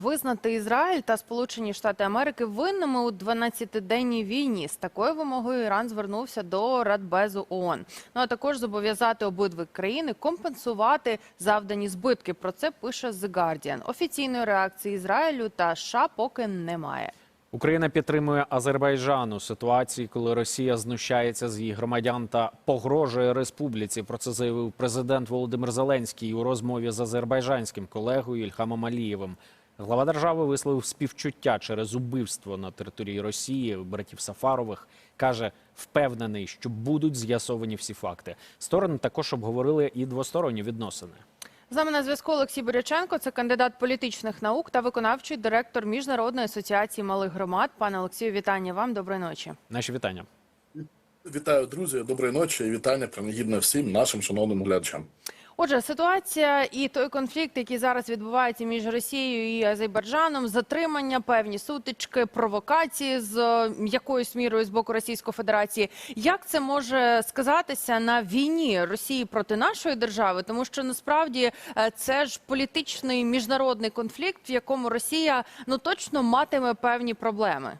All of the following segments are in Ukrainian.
Визнати Ізраїль та Сполучені Штати Америки винними у 12-денній війні. З такою вимогою Іран звернувся до Радбезу ООН. Ну а також зобов'язати обидві країни компенсувати завдані збитки. Про це пише The Guardian. Офіційної реакції Ізраїлю та США поки немає. Україна підтримує Азербайджан у ситуації, коли Росія знущається з її громадян та погрожує республіці. Про це заявив президент Володимир Зеленський у розмові з азербайджанським колегою Ільхамом Алієвим. Глава держави висловив співчуття через убивство на території Росії братів Сафарових. каже, впевнений, що будуть з'ясовані всі факти. Сторони також обговорили і двосторонні відносини. З нами на зв'язку Олексій Боряченко, це кандидат політичних наук та виконавчий директор Міжнародної асоціації малих громад. Пане Олексію, вітання вам. Доброї ночі. Наші вітання. Вітаю, друзі. Доброї ночі і вітання принагідне всім нашим шановним глядачам. Отже, ситуація і той конфлікт, який зараз відбувається між Росією і Азербайджаном, затримання, певні сутички, провокації з е, якоюсь мірою з боку Російської Федерації. Як це може сказатися на війні Росії проти нашої держави? Тому що насправді е, це ж політичний міжнародний конфлікт, в якому Росія ну точно матиме певні проблеми.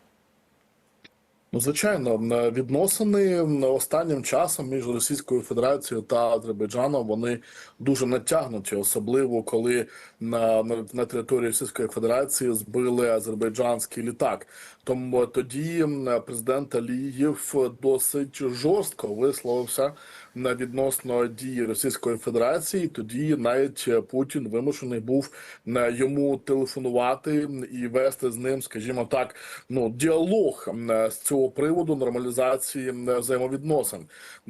Ну, звичайно, відносини останнім часом між Російською Федерацією та Азербайджаном вони дуже натягнуті, особливо коли на, на, території Російської Федерації збили азербайджанський літак. Тому тоді президент Алієв досить жорстко висловився відносно дії Російської Федерації. Тоді навіть Путін вимушений був е, йому телефонувати і вести з ним, скажімо так, ну діалог е, з цього приводу нормалізації е, взаємовідносин.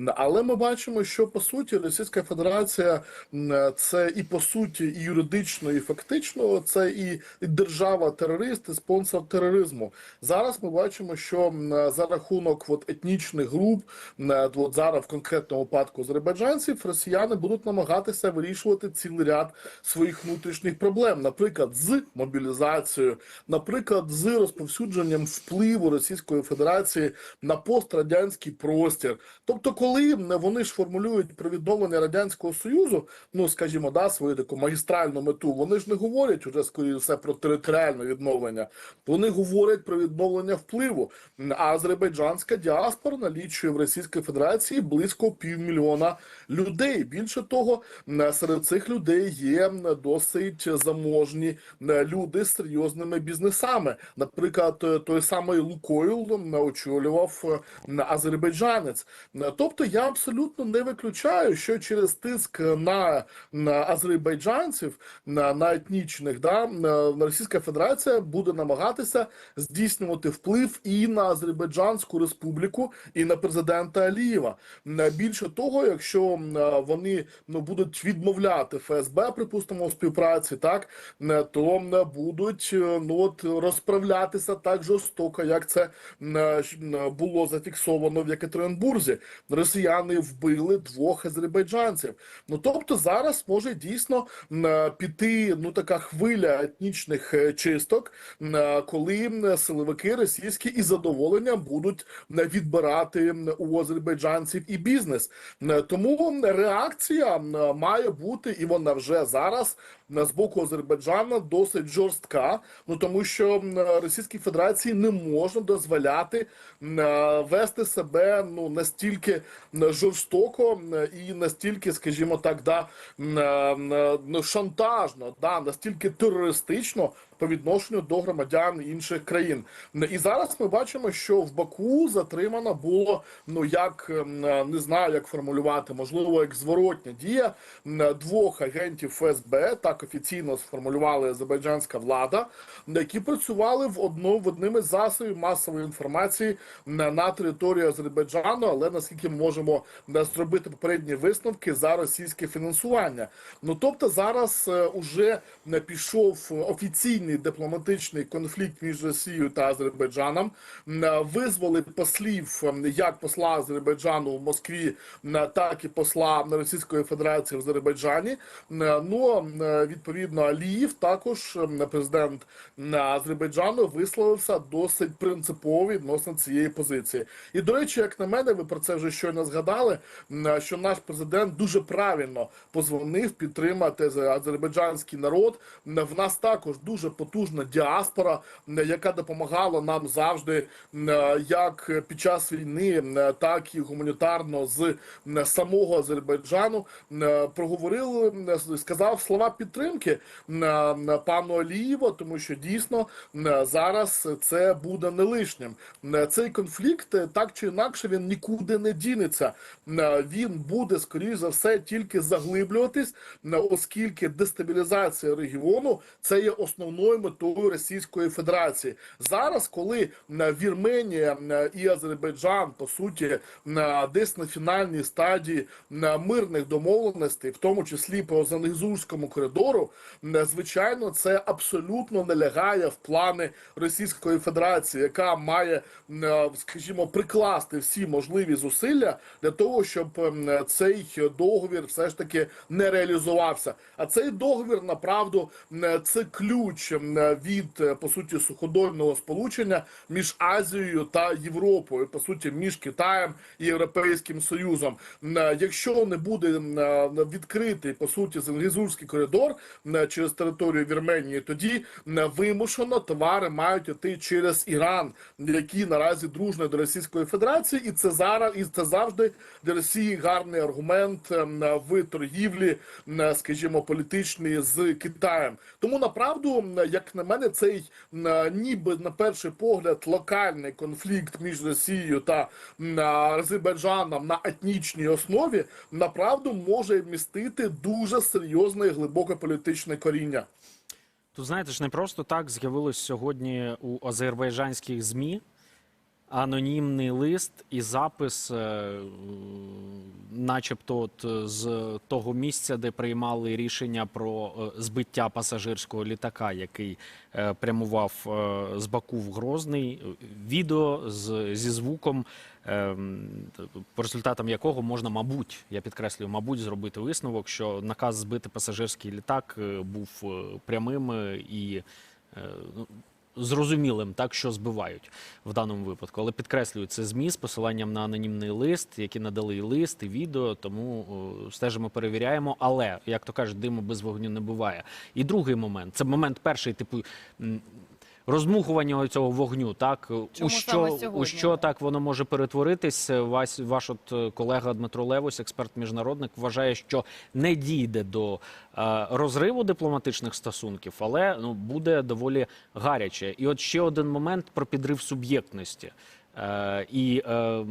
Але ми бачимо, що по суті Російська Федерація е, це і по суті, і юридично, і фактично це і, і держава-терорист, і спонсор тероризму. Зараз ми бачимо, що за рахунок от, етнічних груп, от зараз в конкретному випадку азербайджанців, росіяни будуть намагатися вирішувати цілий ряд своїх внутрішніх проблем, наприклад, з мобілізацією, наприклад, з розповсюдженням впливу Російської Федерації на пострадянський простір. Тобто, коли вони ж формулюють про відновлення радянського союзу, ну скажімо, да, свою таку магістральну мету, вони ж не говорять уже скоріше все про територіальне відновлення. Вони говорять про відновлення впливу. А азербайджанська діаспора налічує в Російській Федерації близько півмільйона людей. Більше того, серед цих людей є досить заможні люди з серйозними бізнесами. Наприклад, е, той самий Лукойл очолював е, азербайджанець. Тобто я абсолютно не виключаю, що через тиск на, на азербайджанців, на, на етнічних, да, Російська Федерація буде намагатися здійснювати вплив і на Азербайджанську республіку, і на президента Алієва. Більше того, якщо вони ну будуть відмовляти ФСБ, припустимо, у співпраці, так м, то м, будуть е, ну от розправлятися так жорстоко, як це було зафіксовано в Єкатеринбурзі. Росіяни вбили двох азербайджанців. Ну тобто зараз може дійсно піти ну така хвиля етнічних е, чисток, коли силовики російські із задоволенням будуть відбирати у азербайджанців і бізнес. М, Тому реакція має бути, і вона вже зараз м, з боку Азербайджана досить жорстка. Ну тому що Російській Федерації не можна дозволяти е, вести себе ну настільки жорстоко і настільки, скажімо так, да е, ну, шантажно, да настільки терористично по відношенню до громадян інших країн. І зараз ми бачимо, що в Баку затримано було ну як ем, не знаю, як формулювати, можливо, як зворотня дія м, двох агентів ФСБ, так офіційно сформулювали азербайджанська влада, які працювали в одно в одним засобів масової інформації на, на території Азербайджану, але наскільки ми можемо е, зробити попередні висновки за російське фінансування. Ну тобто зараз е, уже е, пішов офіційний дипломатичний конфлікт між Росією та Азербайджаном. Визвали послів як посла Азербайджану в Москві, так і посла Російської Федерації в Азербайджані. Ну відповідно Аліїв, також президент Азербайджану, висловився досить принципово відносно цієї позиції. І до речі, як на мене, ви про це вже щойно згадали. Що наш президент дуже правильно позвонив підтримати азербайджанський народ. В нас також дуже потужна діаспора, яка допомагала нам завжди, е, як під час війни, е, так і гуманітарно з е, самого Азербайджану. Проговорили, сказав слова підтримки пану Алієву, тому що дійсно зараз це буде не лишнім. Цей конфлікт так чи інакше він нікуди не дінеться. Він буде скоріш за все тільки заглиблюватись, оскільки дестабілізація регіону це є основною метою Російської Федерації. Зараз, коли е, Вірменія е, і Азербайджан по суті е, десь на фінальній стадії мирних домовленостей, в тому числі по Зангізурському коридору, звичайно, це абсолютно не лягає в плани Російської Федерації, яка має, скажімо, прикласти всі можливі зусилля для того, щоб цей договір все ж таки не реалізувався. А цей договір направду це ключ від е, по суті суходольного сполучення між Азією та Європою, по суті, між Китаєм і Європейським Союзом. Е, Якщо не буде е, відкритий по суті Зенгізурський коридор е, через територію Вірменії, тоді е, вимушено товари мають йти через Іран, який наразі дружний до Російської Федерації, і це зараз і це завжди для Росії гарний аргумент е, в торгівлі, е, скажімо, політичній з Китаєм. Тому направду, е, як на мене, цей ніби на перший погляд локальний конфлікт між Росією та Азербайджаном на етнічній основі направду може містити дуже серйозне і глибоке політичне коріння. Тут знаєте ж, не просто так з'явилось сьогодні у азербайджанських ЗМІ анонімний лист і запис, е, начебто, от е, з того місця, де приймали рішення про е, збиття пасажирського літака, який прямував з Баку в Грозний. Відео з, зі звуком, по результатам якого можна, мабуть, я підкреслюю, мабуть, зробити висновок, що наказ збити пасажирський літак був прямим і ну, зрозумілим, так що збивають в даному випадку. Але підкреслюю, це ЗМІ з посиланням на анонімний лист, які надали і лист, і відео. Тому о, стежимо, перевіряємо. Але як то кажуть, диму без вогню не буває. І другий момент це момент перший, типу. Розмухування цього вогню, так у що у що так воно може перетворитись? Вась ваш от е, колега Дмитро Левось, експерт міжнародник, вважає, що не дійде до е, розриву дипломатичних стосунків, але ну буде доволі гаряче. І от ще один момент про підрив суб'єктності е, і е,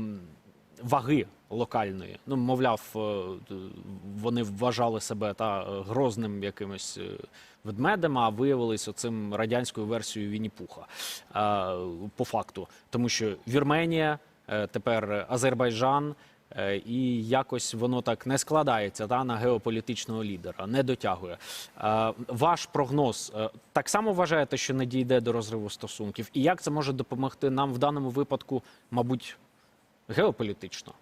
ваги локальної. Ну, мовляв, е, вони вважали себе та е, грозним якимось. е, Ведмедем, а виявились оцим радянською версією Вінні-Пуха по факту, тому що Вірменія, тепер Азербайджан, і якось воно так не складається та на геополітичного лідера, не дотягує. Ваш прогноз так само вважаєте, що не дійде до розриву стосунків, і як це може допомогти нам в даному випадку, мабуть, геополітично?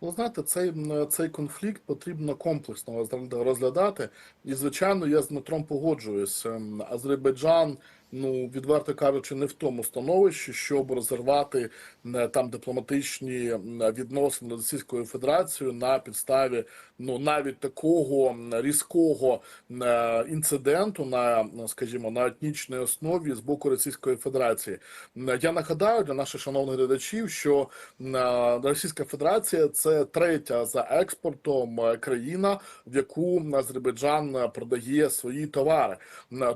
Ну, знаєте, цей, цей конфлікт потрібно комплексно розглядати. І, звичайно, я з Дмитром погоджуюсь. Ем, Азербайджан, ну, відверто кажучи, не в тому становищі, щоб розірвати там дипломатичні відносини з Російською Федерацією на підставі ну, навіть такого різкого е, інциденту на, скажімо, на етнічній основі з боку Російської Федерації. Я нагадаю для наших шановних глядачів, що е, Російська Федерація це третя за експортом е, країна, в яку Азербайджан продає свої товари.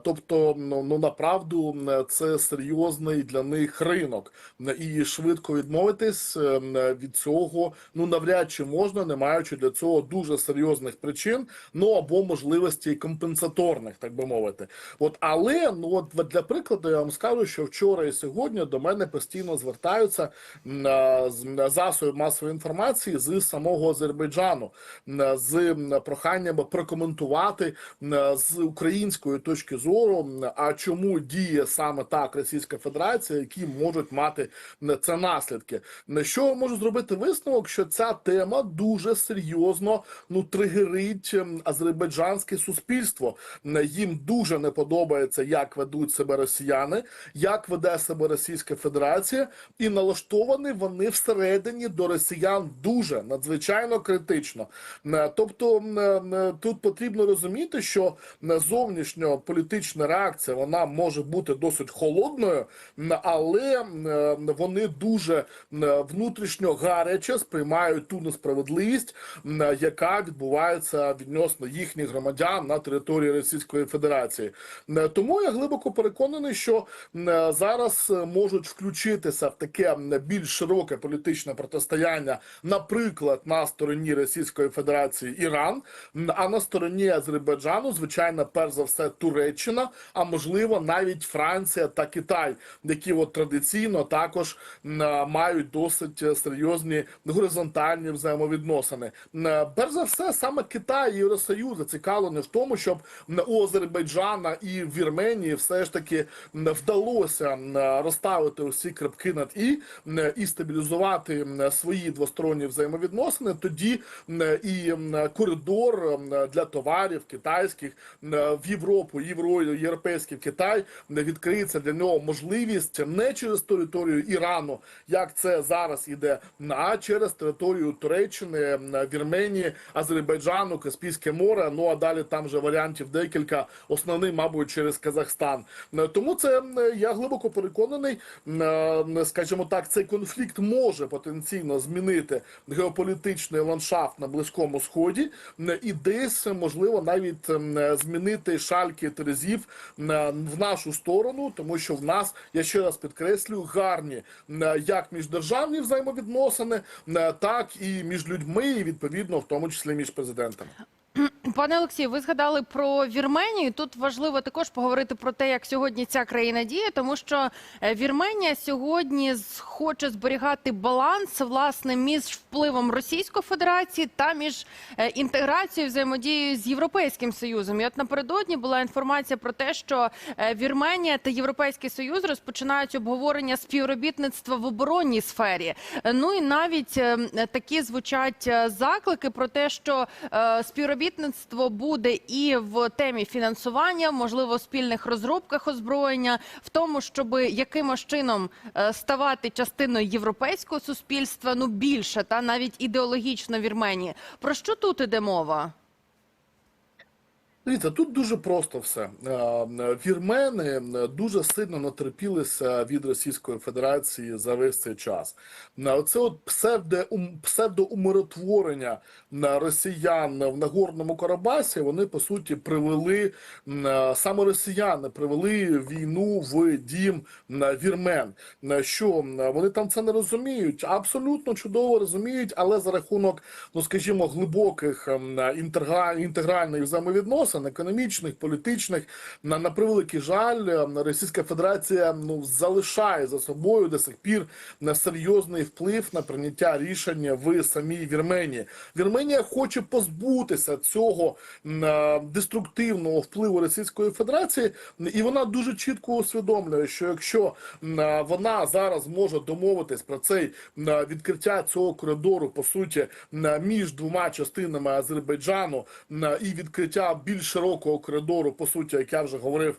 Тобто, ну ну, направду м, це серйозний для них ринок, і швидко відмовитись е, від цього ну навряд чи можна, не маючи для цього дуже серйозних причин, ну або можливостей компенсаторних, так би мовити. От але ну от для прикладу я вам скажу, що вчора і сьогодні до мене постійно звертаються м, а, з засобів масової інформації з самого Азербайджану з проханням прокоментувати з української точки зору, а чому діє саме так Російська Федерація, які можуть мати е, це наслідки. На що можу зробити висновок, що ця тема дуже серйозно ну тригерить ем, азербайджанське суспільство. Їм дуже не подобається, як ведуть себе росіяни, як веде себе Російська Федерація, і налаштовані вони всередині до росіян дуже надзвичайно критично. Е, Тобто е, тут потрібно розуміти, що е, зовнішньополітична реакція вона може бути досить холодною, але е, вони дуже внутрішньо гаряче сприймають ту несправедливість, яка відбувається відносно їхніх громадян на території Російської Федерації. Е, Тому я глибоко переконаний, що е, зараз е, можуть включитися в таке більш широке політичне протистояння, наприклад, на стороні Російської Федерації Іран, а на стороні Азербайджану, звичайно, перш за все Туреччина, а можливо навіть Франція та Китай, які от традиційно також е, мають досить е, серйозні горизонтальні взаємовідносини. Е, Перш за все, саме Китай і Євросоюз зацікавлені в тому, щоб у Азербайджана і Вірменії все ж таки вдалося розставити усі крапки над і і стабілізувати свої двосторонні взаємовідносини. Тоді і коридор для товарів китайських в Європу, євро, європейський Китай відкриється для нього можливість не через територію Ірану, як це зараз іде, а через територію Туреччини, Вірменії, Азербайджану, Каспійське море. Ну а далі там вже варіантів декілька. Основний, мабуть, через Казахстан. Е, Тому це я глибоко переконаний. е, Скажімо так, цей конфлікт може потенційно змінити геополітичний ландшафт на близькому сході, і десь можливо навіть змінити шальки терезів м, в нашу сторону, тому що в нас я ще раз підкреслюю гарні м, як міждержавні взаємовідносини, м, так і між людьми, і відповідно в тому числі між президентами. Пане Олексію, ви згадали про Вірменію. Тут важливо також поговорити про те, як сьогодні ця країна діє, тому що е, Вірменія сьогодні хоче зберігати баланс власне між впливом Російської Федерації та між е, інтеграцією взаємодією з Європейським Союзом. І от напередодні була інформація про те, що е, Вірменія та Європейський Союз розпочинають обговорення співробітництва в оборонній сфері. Ну і навіть е, такі звучать заклики про те, що е, співробітництво буде і в темі фінансування, можливо, спільних розробках озброєння, в тому, щоб якимось чином е, ставати частиною європейського суспільства, ну більше та навіть ідеологічно Вірменії. Про що тут іде мова? Дивіться, тут дуже просто все. Е, Вірмени е, дуже сильно натерпілися від Російської Федерації за весь цей час. Е, Оце от псевдо, псевдоумиротворення е, росіян в Нагорному Карабасі, вони по суті привели е, саме росіяни привели війну в дім е, вірмен. Е, Що е, вони там це не розуміють? Абсолютно чудово розуміють, але за рахунок, ну скажімо, глибоких ем, інтегра- інтегральних взаємовідносин, економічних, політичних, на, на превеликий жаль, ем, Російська Федерація ну залишає за собою до сих пір на серйозний вплив на прийняття рішення в самій Вірменії. Вірменія хоче позбутися цього е, деструктивного впливу Російської Федерації, і вона дуже чітко усвідомлює, що якщо е, вона зараз може домовитись про цей е, відкриття цього коридору, по суті, м, між двома частинами Азербайджану м, і відкриття більш широкого коридору, по суті, як я вже говорив,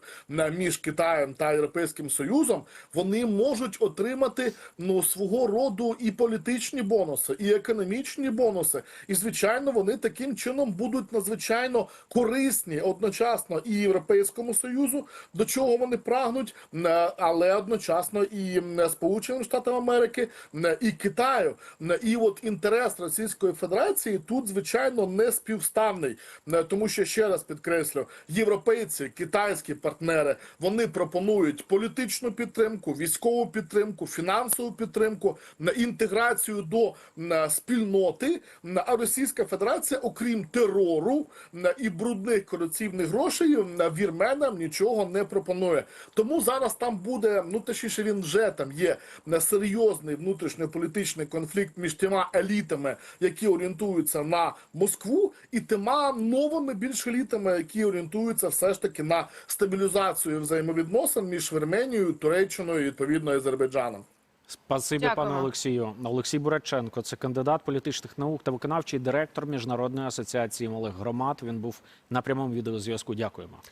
між Китаєм та Європейським Союзом, вони можуть отримати ну свого роду і політичні бонуси, і економічні бонуси. І звичайно, вони таким чином будуть надзвичайно корисні одночасно і Європейському Союзу, до чого вони прагнуть, але одночасно і Сполученим Штатам Америки, м, і Китаю. М, І от інтерес Російської Федерації тут, звичайно, не співставний, тому що ще раз підкреслю, європейці, китайські партнери вони пропонують політичну підтримку, військову підтримку, фінансову підтримку, інтеграцію до спільноти. А Російська Федерація, окрім терору і брудних корупційних грошей, вірменам нічого не пропонує. Тому зараз там буде, ну точніше, він вже там є серйозний внутрішньополітичний конфлікт між тима елітами, які орієнтуються на Москву, і тима новими більш елітами. Рішеннями, які орієнтуються все ж таки на стабілізацію взаємовідносин між Вірменією, Туреччиною і відповідно Азербайджаном. Спасибі, пане Олексію. Олексій Бураченко, це кандидат політичних наук та виконавчий директор Міжнародної асоціації малих громад. Він був на прямому відеозв'язку. Дякуємо.